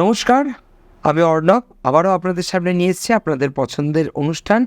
নমস্কার আমি অর্ণব। আবারও আপনাদের সামনে নিয়ে এসেছি আপনাদের পছন্দের অনুষ্ঠান।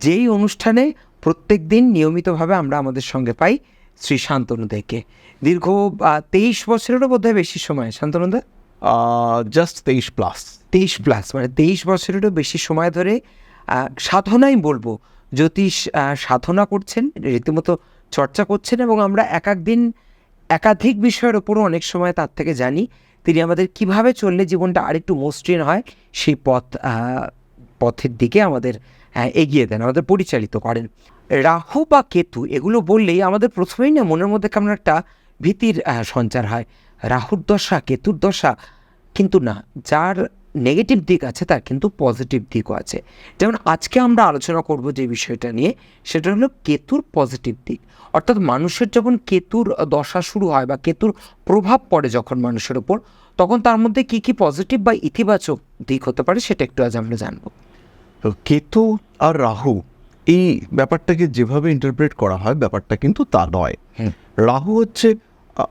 যেই অনুষ্ঠানে প্রত্যেক দিন নিয়মিতভাবে আমরা আমাদের সঙ্গে পাই শ্রী শান্তনুদেরকে দীর্ঘ তেইশ বছরেরও বোধহয় বেশি সময়। শান্তনুদা জাস্ট তেইশ প্লাস তেইশ প্লাস মানে তেইশ বছরেরও বেশি সময় ধরে সাধনাই বলব। জ্যোতিষ সাধনা করছেন রীতিমতো চর্চা করছেন এবং আমরা এক এক দিন একাধিক বিষয়ের ওপরও অনেক সময় তার থেকে জানি। তিনি আমাদের কীভাবে চললে জীবনটা আরেকটু মসৃণ হয়, সেই পথ পথের দিকে আমাদের এগিয়ে দেন, আমাদের পরিচালিত করেন। রাহু বা কেতু এগুলো বললেই আমাদের প্রথমেই না মনের মধ্যে কেমন একটা ভীতির সঞ্চার হয়। রাহুর দশা, কেতুর দশা, কিন্তু না, যার নেগেটিভ দিক আছে তার কিন্তু পজিটিভ দিকও আছে। যেমন আজকে আমরা আলোচনা করব যে বিষয়টা নিয়ে সেটা হলো কেতুর পজিটিভ দিক। অর্থাৎ মানুষের যখন কেতুর দশা শুরু হয় বা কেতুর প্রভাব পড়ে যখন মানুষের ওপর তখন তার মধ্যে কি কি পজিটিভ বা ইতিবাচক দিক হতে পারে সেটা একটু আজ আমরা জানব। তো কেতু আর রাহু এই ব্যাপারটাকে যেভাবে ইন্টারপ্রেট করা হয় ব্যাপারটা কিন্তু তা নয়। রাহু হচ্ছে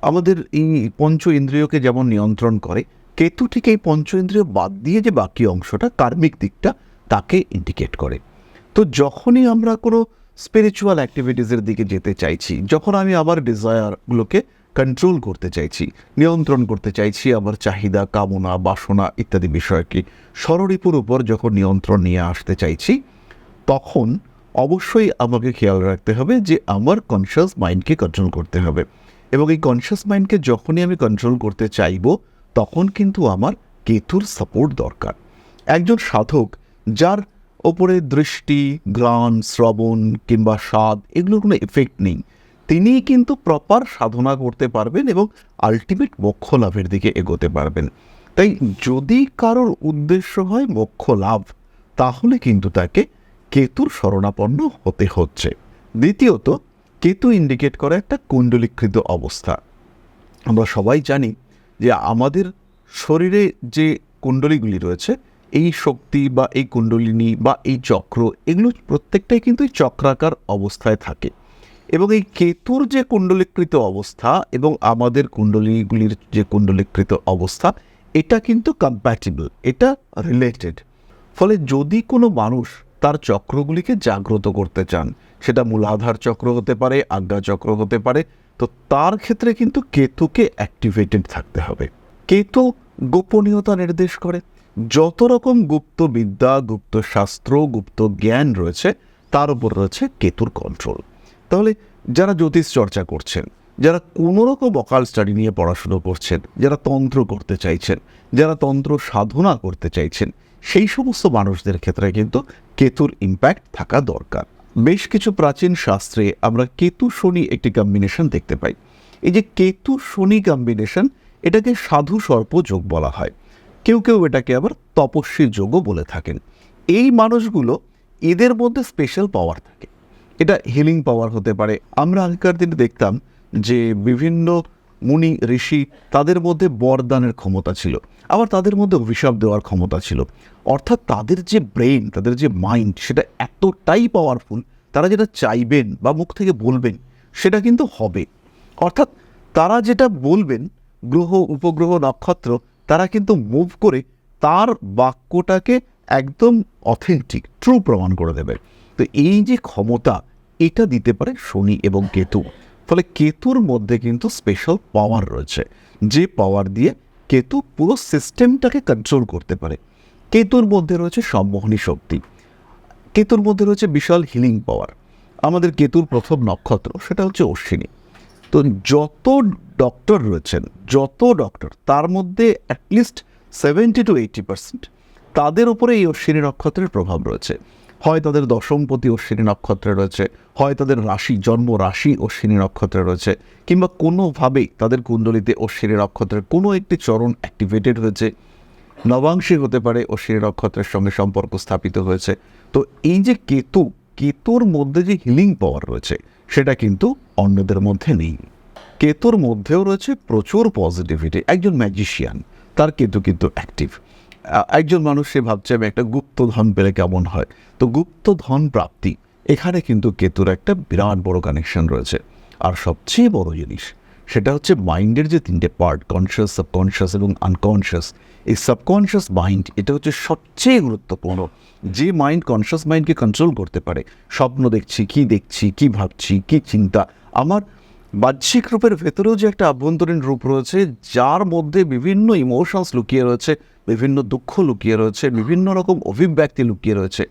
আমাদের এই পঞ্চ ইন্দ্রিয়কে যেমন নিয়ন্ত্রণ করে কেতু ঠিক এই পঞ্চ ইন্দ্রিয় বাদ দিয়ে যে বাকি অংশটা, কার্মিক দিকটা, তাকে ইন্ডিকেট করে। তো যখনই আমরা কোনো স্পিরিচুয়াল অ্যাক্টিভিটিসের দিকে যেতে চাইছি, যখন আমি আমার ডিজায়ারগুলোকে কন্ট্রোল করতে চাইছি, নিয়ন্ত্রণ করতে চাইছি, আমার চাহিদা, কামনা, বাসনা ইত্যাদি বিষয়কে ষড়রিপুর উপর যখন নিয়ন্ত্রণ নিয়ে আসতে চাইছি, তখন অবশ্যই আমাকে খেয়াল রাখতে হবে যে আমার কনসিয়াস মাইন্ডকে কন্ট্রোল করতে হবে। এবং এই কনসিয়াস মাইন্ডকে যখনই আমি কন্ট্রোল করতে চাইব তখন কিন্তু আমার কেতুর সাপোর্ট দরকার। একজন সাধক যার ওপরে দৃষ্টি গ্রাণ শ্রবণ কিংবা স্বাদ এগুলোর কোনো এফেক্ট নেই, তিনিই কিন্তু প্রপার সাধনা করতে পারবেন এবং আলটিমেট মোক্ষ লাভের দিকে এগোতে পারবেন। তাই যদি কারোর উদ্দেশ্য হয় মোক্ষ লাভ, তাহলে কিন্তু তাকে কেতুর শরণাপন্ন হতে হচ্ছে। দ্বিতীয়ত, কেতু ইন্ডিকেট করে একটা কুণ্ডলীকৃত অবস্থা। আমরা সবাই জানি যে আমাদের শরীরে যে কুণ্ডলীগুলি রয়েছে, এই শক্তি বা এই কুণ্ডলিনী বা এই চক্র, এগুলো প্রত্যেকটাই কিন্তু চক্রাকার অবস্থায় থাকে। এবং এই কেতুর যে কুণ্ডলীকৃত অবস্থা এবং আমাদের কুণ্ডলীগুলির যে কুণ্ডলীকৃত অবস্থা, এটা কিন্তু কম্প্যাটিবল এটা রিলেটেড ফলে যদি কোনো মানুষ তার চক্রগুলিকে জাগ্রত করতে চান, সেটা মূলাধার চক্র হতে পারে, আজ্ঞা চক্র হতে পারে তো তার ক্ষেত্রে কিন্তু কেতুকে অ্যাক্টিভেটেড থাকতে হবে। কেতু গোপনীয়তা নির্দেশ করে। যত রকম গুপ্ত বিদ্যা, গুপ্ত শাস্ত্র, গুপ্ত জ্ঞান রয়েছে, তার উপর রয়েছে কেতুর কন্ট্রোল তাহলে যারা জ্যোতিষ চর্চা করছেন, যারা কোনো রকম অকাল স্টাডি নিয়ে পড়াশুনো করছেন, যারা তন্ত্র করতে চাইছেন, যারা তন্ত্র সাধনা করতে চাইছেন, সেই সমস্ত মানুষদের ক্ষেত্রে কিন্তু কেতুর ইম্প্যাক্ট থাকা দরকার। বেশ কিছু প্রাচীন শাস্ত্রে আমরা কেতু শনি একটি কম্বিনেশন দেখতে পাই। এই যে কেতু শনি কম্বিনেশন এটাকে সাধু সর্প যোগ বলা হয়। কেউ কেউ এটাকে আবার তপস্বী যোগও বলে থাকেন। এই মানুষগুলো এদের মধ্যে স্পেশাল পাওয়ার থাকে। এটা হিলিং পাওয়ার হতে পারে। আমরা আগেকার দিনে দেখতাম যে বিভিন্ন মুনি, ঋষি তাদের মধ্যে বরদানের ক্ষমতা ছিল। আবার তাদের মধ্যে অভিশাপ দেওয়ার ক্ষমতা ছিল। অর্থাৎ তাদের যে ব্রেন তাদের যে মাইন্ড, সেটা এতটাই পাওয়ারফুল, তারা যেটা চাইবেন বা মুখ থেকে বলবেন, সেটা কিন্তু হবে। অর্থাৎ তারা যেটা বলবেন, গ্রহ, উপগ্রহ, নক্ষত্র, তারা কিন্তু মুভ করে তার বাক্যটাকে একদম অথেন্টিক ট্রু প্রমাণ করে দেবে। তো এই যে ক্ষমতা, এটা দিতে পারে শনি এবং কেতু। ফলে কেতুর মধ্যে কিন্তু স্পেশাল পাওয়ার রয়েছে। যে পাওয়ার দিয়ে কেতু পুরো সিস্টেমটাকে কন্ট্রোল করতে পারে। কেতুর মধ্যে রয়েছে সম্মোহনী শক্তি। কেতুর মধ্যে রয়েছে বিশাল হিলিং পাওয়ার আমাদের কেতুর প্রথম নক্ষত্র, সেটা হচ্ছে অশ্বিনী। তো যত ডক্টর রয়েছেন, যত ডক্টর তার মধ্যে at least seventy two eighty percent তাদের উপরে এই অশ্বিনী নক্ষত্রের প্রভাব রয়েছে। হয় তাদের দশমপতি অশ্বিনী নক্ষত্রে রয়েছে, হয় তাদের রাশি, জন্ম রাশি অশ্বিনী নক্ষত্রে রয়েছে, কিংবা কোনোভাবেই তাদের কুণ্ডলিতে অশ্বিনী নক্ষত্রের কোনো একটি চরণ অ্যাক্টিভেটেড হয়েছে। নবাংশে হতে পারে ও অশ্বিনী নক্ষত্রের সঙ্গে সম্পর্ক স্থাপিত হয়েছে। তো এই যে কেতু, কেতুর মধ্যে যে হিলিং পাওয়ার রয়েছে, সেটা কিন্তু অন্যদের মধ্যে নেই। কেতুর মধ্যেও রয়েছে প্রচুর পজিটিভিটি একজন ম্যাজিশিয়ান তার কেতু কিন্তু অ্যাক্টিভ একজন মানুষ সে ভাবছে, আমি একটা গুপ্ত ধন পেলে কেমন হয়? তো গুপ্ত ধন প্রাপ্তি, এখানে কিন্তু কেতুর একটা বিরাট বড় কানেকশন রয়েছে। আর সবচেয়ে বড় জিনিস সেটা হচ্ছে মাইন্ডের যে তিনটে পার্ট কনসিয়াস সাবকনসিয়াস এবং আনকনসিয়াস এই সাবকনসিয়াস মাইন্ড এটা হচ্ছে সবচেয়ে গুরুত্বপূর্ণ। যে মাইন্ড কনসিয়াস মাইন্ডকে কন্ট্রোল করতে পারে, স্বপ্ন দেখছি, কি দেখছি, কি ভাবছি, কি চিন্তা, আমার বাহ্যিক রূপের ভেতরেও যে একটা আভ্যন্তরীণ রূপ রয়েছে, যার মধ্যে বিভিন্ন ইমোশনস লুকিয়ে রয়েছে, বিভিন্ন দুঃখ লুকিয়ে রয়েছে, বিভিন্ন রকম অভিব্যক্তি লুকিয়ে রয়েছে।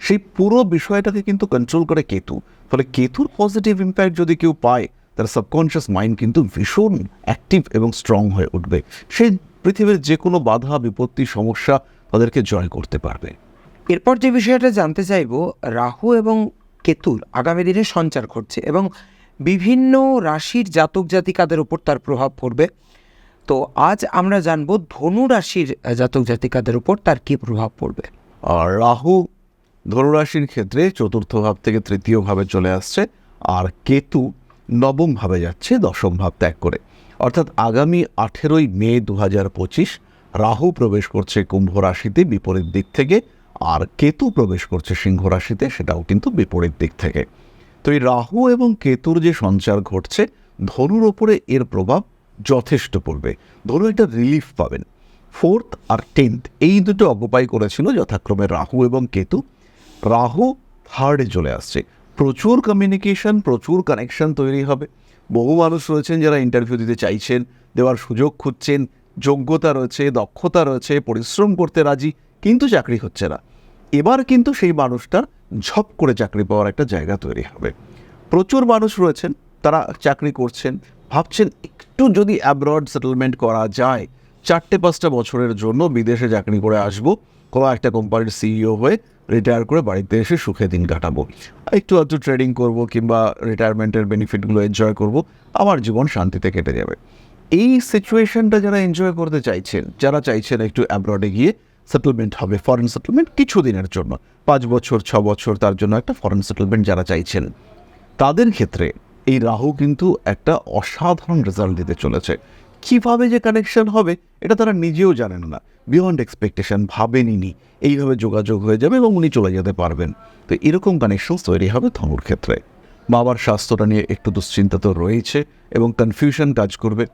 সেই পুরো বিষয়টাকে কিন্তু কন্ট্রোল করে কেতু। ফলে কেতুর পজিটিভ ইম্প্যাক্ট যদি কেউ পায় তার সাবকনশিয়াস মাইন্ড কিন্তু ভীষণ অ্যাক্টিভ এবং স্ট্রং হয়ে উঠবে। সেই পৃথিবীর যে কোনো বাধা বিপত্তি সমস্যা তাদেরকে জয় করতে পারবে। এরপর যে বিষয়টা জানতে চাইব রাহু এবং কেতুর আগামী দিনে সঞ্চার ঘটছে এবং বিভিন্ন রাশির জাতক জাতিকাদের উপর তার প্রভাব পড়বে। তো আজ আমরা জানব ধনু রাশির জাতক জাতিকাদের উপর তার কী প্রভাব পড়বে। আর রাহু ধনুরাশির ক্ষেত্রে চতুর্থ ভাব থেকে তৃতীয় ভাবে চলে আসছে। আর কেতু নবম ভাবে যাচ্ছে, দশম ভাব ত্যাগ করে। অর্থাৎ আগামী আঠেরোই মে দু হাজার পঁচিশ রাহু প্রবেশ করছে কুম্ভ রাশিতে বিপরীত দিক থেকে, আর কেতু প্রবেশ করছে সিংহ রাশিতে, সেটাও কিন্তু বিপরীত দিক থেকে। তো এই রাহু এবং কেতুর যে সঞ্চার ঘটছে, ধনুর ওপরে এর প্রভাব যথেষ্ট পড়বে। ধনু একটা রিলিফ পাবেন। ফোর্থ আর টেন্থ এই দুটো অকুপাই করেছিল যথাক্রমে রাহু এবং কেতু। রাহু থার্ডে চলে আসছে। প্রচুর কমিউনিকেশন প্রচুর কানেকশন তৈরি হবে। বহু মানুষ রয়েছেন যারা ইন্টারভিউ দিতে চাইছেন, দেওয়ার সুযোগ খুঁজছেন, যোগ্যতা রয়েছে, দক্ষতা রয়েছে, পরিশ্রম করতে রাজি, কিন্তু চাকরি হচ্ছে না। এবার কিন্তু সেই মানুষটার ঝপ করে চাকরি পাওয়ার একটা জায়গা তৈরি হবে। প্রচুর মানুষ রয়েছেন, তারা চাকরি করছেন, ভাবছেন একটু যদি অ্যাব্রড সেটেলমেন্ট করা যায়, চারটে পাঁচটা বছরের জন্য বিদেশে চাকরি করে আসব। কোনো একটা কোম্পানির সিইও হয়ে রিটায়ার করে বাড়িতে এসে সুখে দিন কাটাবো। একটু একটু ট্রেডিং করব কিংবা রিটায়ারমেন্টের বেনিফিটগুলো এনজয় করব, আমার জীবন শান্তিতে কেটে যাবে। এই সিচুয়েশনটা যারা এনজয় করতে চাইছেন, যারা চাইছেন একটু অ্যাব্রডে গিয়ে সেটেলমেন্ট হবে ফরেন সেটেলমেন্ট কিছু দিনের জন্য, পাঁচ বছর, ছ বছর তার জন্য একটা ফরেন সেটেলমেন্ট যারা চাইছেন, তাদের ক্ষেত্রে এই রাহু কিন্তু একটা অসাধারণ রেজাল্ট দিতে চলেছে। কীভাবে যে কানেকশন হবে, এটা তারা নিজেও জানেন না। বিয়ন্ড এক্সপেকটেশন ভাবেনি এইভাবে যোগাযোগ হয়ে যাবে এবং উনি চলে যেতে পারবেন। তো এরকম কানেকশন তৈরি হবে ধনুর ক্ষেত্রে। বাবার স্বাস্থ্যটা নিয়ে একটু দুশ্চিন্তা তো রয়েছে এবং কনফিউশন কাজ করবে।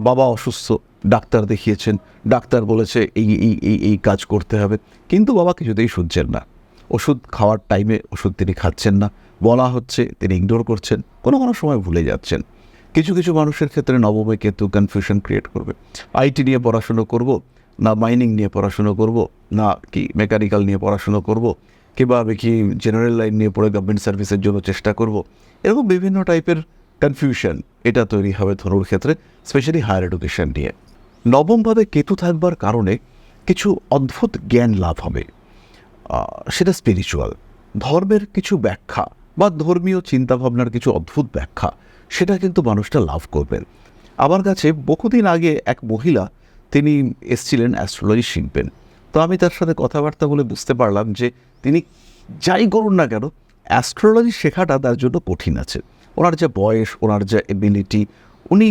বাবা অসুস্থ, ডাক্তার দেখিয়েছেন। ডাক্তার বলেছে এই এই এই এই কাজ করতে হবে। কিন্তু বাবা কিছুতেই শুনছেন না। ওষুধ খাওয়ার টাইমে ওষুধ তিনি খাচ্ছেন না। বলা হচ্ছে তিনি ইগনোর করছেন। কোনো কোনো সময় ভুলে যাচ্ছেন। কিছু কিছু মানুষের ক্ষেত্রে নবমে কেতু কনফিউশন ক্রিয়েট করবে। আইটি নিয়ে পড়াশুনো করব, না মাইনিং নিয়ে পড়াশুনো করব, না কি মেকানিক্যাল নিয়ে পড়াশুনো করব, কিংবা আমি কি জেনারেল লাইন নিয়ে পড়ে গভর্নমেন্ট সার্ভিসের জন্য চেষ্টা করব, এরকম বিভিন্ন টাইপের কনফিউশন এটা তৈরি হবে ধনুর ক্ষেত্রে স্পেশালি হায়ার এডুকেশন নিয়ে। নবমভাবে কেতু থাকবার কারণে কিছু অদ্ভুত জ্ঞান লাভ হবে। সেটা স্পিরিচুয়াল ধর্মের কিছু ব্যাখ্যা বা ধর্মীয় চিন্তাভাবনার কিছু অদ্ভুত ব্যাখ্যা সেটা কিন্তু মানুষটা লাভ করবেন। আমার কাছে বহুদিন আগে এক মহিলা, তিনি এসছিলেন অ্যাস্ট্রোলজি শিখবেন। তো আমি তার সাথে কথাবার্তা বলে বুঝতে পারলাম যে তিনি যাই করুন না কেন, অ্যাস্ট্রোলজি শেখাটা তার জন্য কঠিন আছে। ওনার যা বয়স, ওনার যা এবিলিটি উনি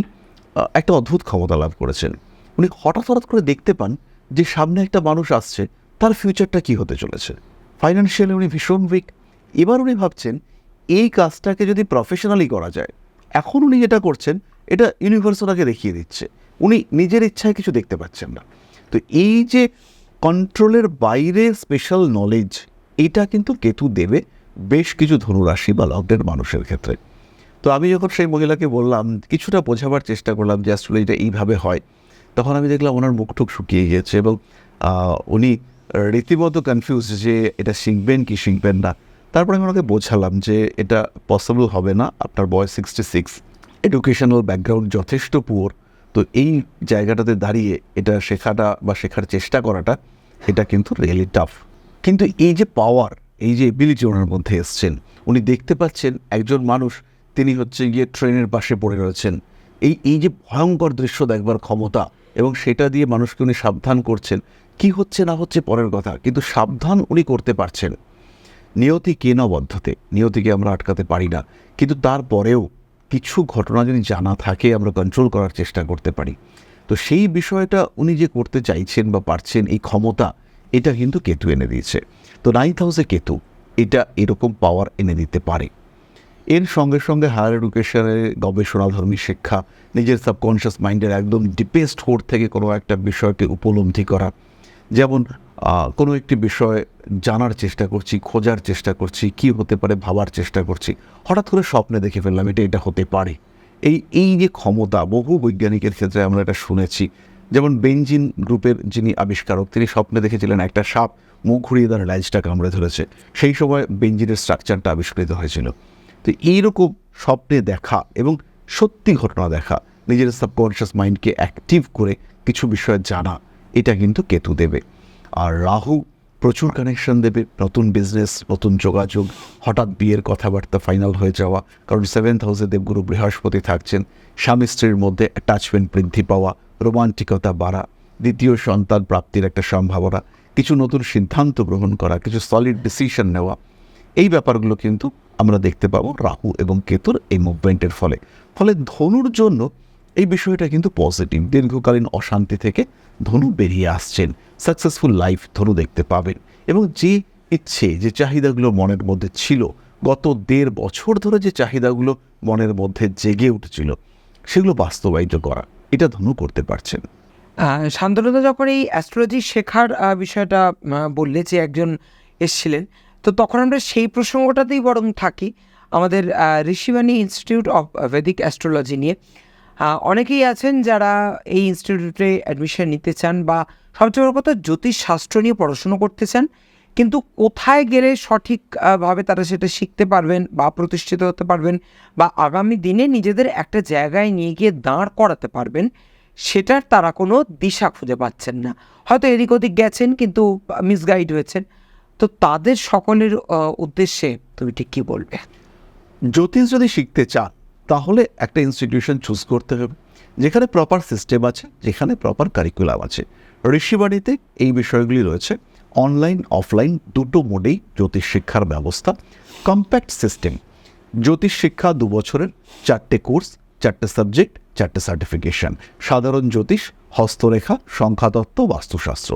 একটা অদ্ভুত ক্ষমতা লাভ করেছেন। উনি হঠাৎ হঠাৎ করে দেখতে পান যে সামনে একটা মানুষ আসছে, তার ফিউচারটা কি হতে চলেছে। ফাইন্যান্সিয়ালি উনি ভীষণ উইক এবার উনি ভাবছেন, এই কাজটাকে যদি প্রফেশনালি করা যায় এখন উনি যেটা করছেন, এটা ইউনিভার্স ওনাকে দেখিয়ে দিচ্ছে। উনি নিজের ইচ্ছায় কিছু দেখতে পাচ্ছেন না। তো এই যে কন্ট্রোলের বাইরে স্পেশাল নলেজ এটা কিন্তু কেতু দেবে বেশ কিছু ধনুরাশি বা লগ্নের মানুষের ক্ষেত্রে। তো আমি যখন সেই মহিলাকে বললাম, কিছুটা বোঝাবার চেষ্টা করলাম যে আসলে এটা এইভাবে হয়, তখন আমি দেখলাম ওনার মুখ টুক শুকিয়ে গিয়েছে এবং উনি রীতিমতো কনফিউজ যে এটা শিখবেন কি শিখবেন না। তারপরে আমি ওনাকে বোঝালাম যে এটা পসিবল হবে না, আপনার বয়স সিক্সটি সিক্স এডুকেশনাল ব্যাকগ্রাউন্ড যথেষ্ট পুয়োর তো এই জায়গাটাতে দাঁড়িয়ে এটা শেখাটা বা শেখার চেষ্টা করাটা, এটা কিন্তু রিয়েলি টাফ কিন্তু এই যে পাওয়ার এই যে এবিলিটি ওনার মধ্যে এসছেন, উনি দেখতে পাচ্ছেন একজন মানুষ, তিনি হচ্ছে গিয়ে ট্রেনের পাশে পড়ে রয়েছেন। এই এই যে ভয়ঙ্কর দৃশ্য দেখবার ক্ষমতা এবং সেটা দিয়ে মানুষকে উনি সাবধান করছেন, কি হচ্ছে না হচ্ছে পরের কথা, কিন্তু সাবধান উনি করতে পারছেন। নিয়তি কে কেনবদ্ধতে নিয়তিকে আমরা আটকাতে পারি না। কিন্তু তারপরেও কিছু ঘটনা যদি জানা থাকে, আমরা কন্ট্রোল করার চেষ্টা করতে পারি। তো সেই বিষয়টা উনি যে করতে চাইছেন বা পারছেন, এই ক্ষমতা, এটা কিন্তু কেতু এনে দিয়েছে। তো নাইন্থ হাউসে কেতু, এটা এরকম পাওয়ার এনে দিতে পারে। এর সঙ্গে সঙ্গে হায়ার এডুকেশনে গবেষণাধর্মী শিক্ষা, নিজের সাবকনশিয়াস মাইন্ডের একদম ডিপেস্ট হোর থেকে কোনো একটা বিষয়কে উপলব্ধি করা। যেমন কোনো একটি বিষয় জানার চেষ্টা করছি, খোঁজার চেষ্টা করছি, কি হতে পারে ভাবার চেষ্টা করছি, হঠাৎ করে স্বপ্নে দেখে ফেললাম এটা এটা হতে পারে। এই এই যে ক্ষমতা, বহু বৈজ্ঞানিকের ক্ষেত্রে আমরা এটা শুনেছি। যেমন বেঞ্জিন গ্রুপের যিনি আবিষ্কারক, তিনি স্বপ্নে দেখেছিলেন একটা সাপ মুখ ঘুরিয়ে তার ল্যাজটা কামড়ে ধরেছে। সেই সময় বেঞ্জিনের স্ট্রাকচারটা আবিষ্কৃত হয়েছিল। তো এইরকম স্বপ্নে দেখা এবং সত্যি ঘটনা দেখা, নিজের সাবকনশিয়াস মাইন্ডকে অ্যাক্টিভ করে কিছু বিষয় জানা, এটা কিন্তু কেতু দেবে। আর রাহু প্রচুর কানেকশন দেবে, নতুন বিজনেস নতুন যোগাযোগ, হঠাৎ বিয়ের কথাবার্তা ফাইনাল হয়ে যাওয়া, কারণ সেভেন্থ হাউসে দেবগুরু বৃহস্পতি থাকছেন, স্বামী স্ত্রীর মধ্যে অ্যাটাচমেন্ট বৃদ্ধি পাওয়া, রোমান্টিকতা বাড়া, দ্বিতীয় সন্তান প্রাপ্তির একটা সম্ভাবনা, কিছু নতুন সিদ্ধান্ত গ্রহণ করা, কিছু সলিড ডিসিশন নেওয়া, এই ব্যাপারগুলো কিন্তু আমরা দেখতে পাবো রাহু এবং কেতুর এই মুভমেন্টের ফলে। ফলে ধনুর জন্য এই বিষয়টা কিন্তু পজিটিভ। দীর্ঘকালীন অশান্তি থেকে ধনু বেরিয়ে আসছেন। সাকসেসফুল লাইফ ধনু দেখতে পাবেন। এবং যে ইচ্ছে, যে চাহিদাগুলো মনের মধ্যে ছিল, গত দেড় বছর ধরে যে চাহিদাগুলো মনের মধ্যে জেগে উঠছিল, সেগুলো বাস্তবায়িত করা, এটা ধনু করতে পারছেন। শান্তনুদা যখন এই অ্যাস্ট্রোলজি শেখার বিষয়টা বললে যে একজন এসছিলেন, তো তখন আমরা সেই প্রসঙ্গটাতেই বরং থাকি। আমাদের Rishibani institute of Vedic astrology নিয়ে। অনেকেই আছেন যারা এই ইনস্টিটিউটে অ্যাডমিশন নিতে চান বা সবচেয়ে বড় কথা জ্যোতিষ শাস্ত্র নিয়ে পড়াশুনো করতে চান, কিন্তু কোথায় গেলে সঠিকভাবে তারা সেটা শিখতে পারবেন বা প্রতিষ্ঠিত হতে পারবেন বা আগামী দিনে নিজেদের একটা জায়গায় নিয়ে গিয়ে দাঁড় করাতে পারবেন, সেটার তারা কোনো দিশা খুঁজে পাচ্ছেন না। হয়তো এদিক ওদিক গেছেন কিন্তু মিসগাইড হয়েছেন। তো তাদের সকলের উদ্দেশ্যে তুমি ঠিক কী বলবে? জ্যোতিষ যদি শিখতে চান তাহলে একটা ইনস্টিটিউশন চুজ করতে হবে, যেখানে প্রপার সিস্টেম আছে, যেখানে প্রপার কারিকুলাম আছে। ঋষিবাণীতে এই বিষয়গুলি রয়েছে। অনলাইন অফলাইন দুটো মোডেই জ্যোতিষ শিক্ষার ব্যবস্থা। কম্প্যাক্ট সিস্টেম জ্যোতিষ শিক্ষা দু বছরের চারটে কোর্স চারটে সাবজেক্ট চারটে সার্টিফিকেশন সাধারণ জ্যোতিষ, হস্তরেখা, সংখ্যাতত্ত্ব, বাস্তুশাস্ত্র।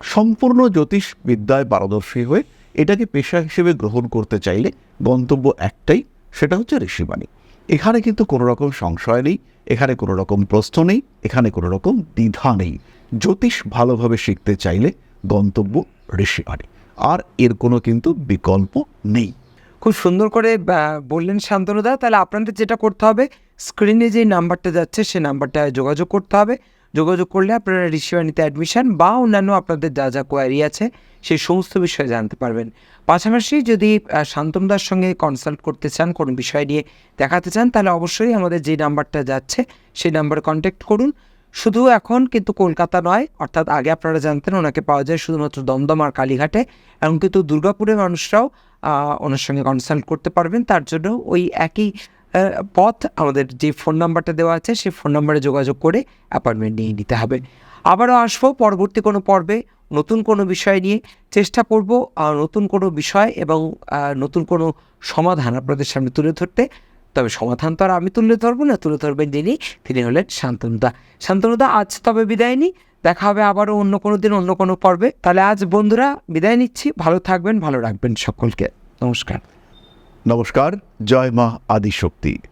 সম্পূর্ণ জ্যোতিষ বিদ্যায় পারদর্শী হয়ে এটাকে পেশা হিসেবে গ্রহণ করতে চাইলে গন্তব্য একটাই, সেটা হচ্ছে ঋষিবাণী। এখানে কিন্তু কোনো রকম সংশয় নেই, এখানে কোনো রকম প্রশ্ন নেই, এখানে কোনো রকম দ্বিধা নেই। জ্যোতিষ ভালোভাবে শিখতে চাইলে গন্তব্য ঋষিবাণী আর এর কোনো কিন্তু বিকল্প নেই। খুব সুন্দর করে বললেন শান্তনুদা, তাহলে আপনাদের যেটা করতে হবে স্ক্রিনে যে নাম্বারটা যাচ্ছে, সে নাম্বারটায় যোগাযোগ করতে হবে। যোগাযোগ করলে আপনারা ঋষিবাণীতে অ্যাডমিশন বা অন্যান্য আপনাদের যা যা কোয়ারি আছে সেই সমস্ত বিষয়ে জানতে পারবেন। পাশাপাশি যদি আহ, শান্তনুদার সঙ্গে কনসাল্ট করতে চান কোনো বিষয় নিয়ে দেখাতে চান তাহলে অবশ্যই আমাদের যে নাম্বারটা যাচ্ছে সেই নাম্বারে কন্ট্যাক্ট করুন। শুধু এখন কিন্তু কলকাতা নয় অর্থাৎ আগে আপনারা জানতেন ওনাকে পাওয়া যায় শুধুমাত্র দমদম আর কালীঘাটে এবং কিন্তু দুর্গাপুরের মানুষরাও ওনার সঙ্গে কনসাল্ট করতে পারবেন। তার জন্য ওই একই পথ আমাদের যে ফোন নাম্বারটা দেওয়া আছে, সেই ফোন নাম্বারে যোগাযোগ করে অ্যাপয়েন্টমেন্ট নিয়ে নিতে হবে। আবারও আসব পরবর্তী কোনো পর্বে, নতুন কোনো বিষয় নিয়ে। চেষ্টা করব নতুন কোনো বিষয় এবং নতুন কোনো সমাধান আপনাদের সামনে তুলে ধরতে। তবে সমাধান তো আর আমি তুলে ধরবো না, তুলে ধরবেন যিনি, তিনি হলেন শান্তনুদা। শান্তনুদা, আজ তবে বিদায় নিই। দেখা হবে আবারও অন্য কোনো দিন, অন্য কোনো পর্বে। তাহলে আজ বন্ধুরা, বিদায় নিচ্ছি। ভালো থাকবেন, ভালো রাখবেন সকলকে। নমস্কার। নমস্কার জয় মা আদিশক্তি।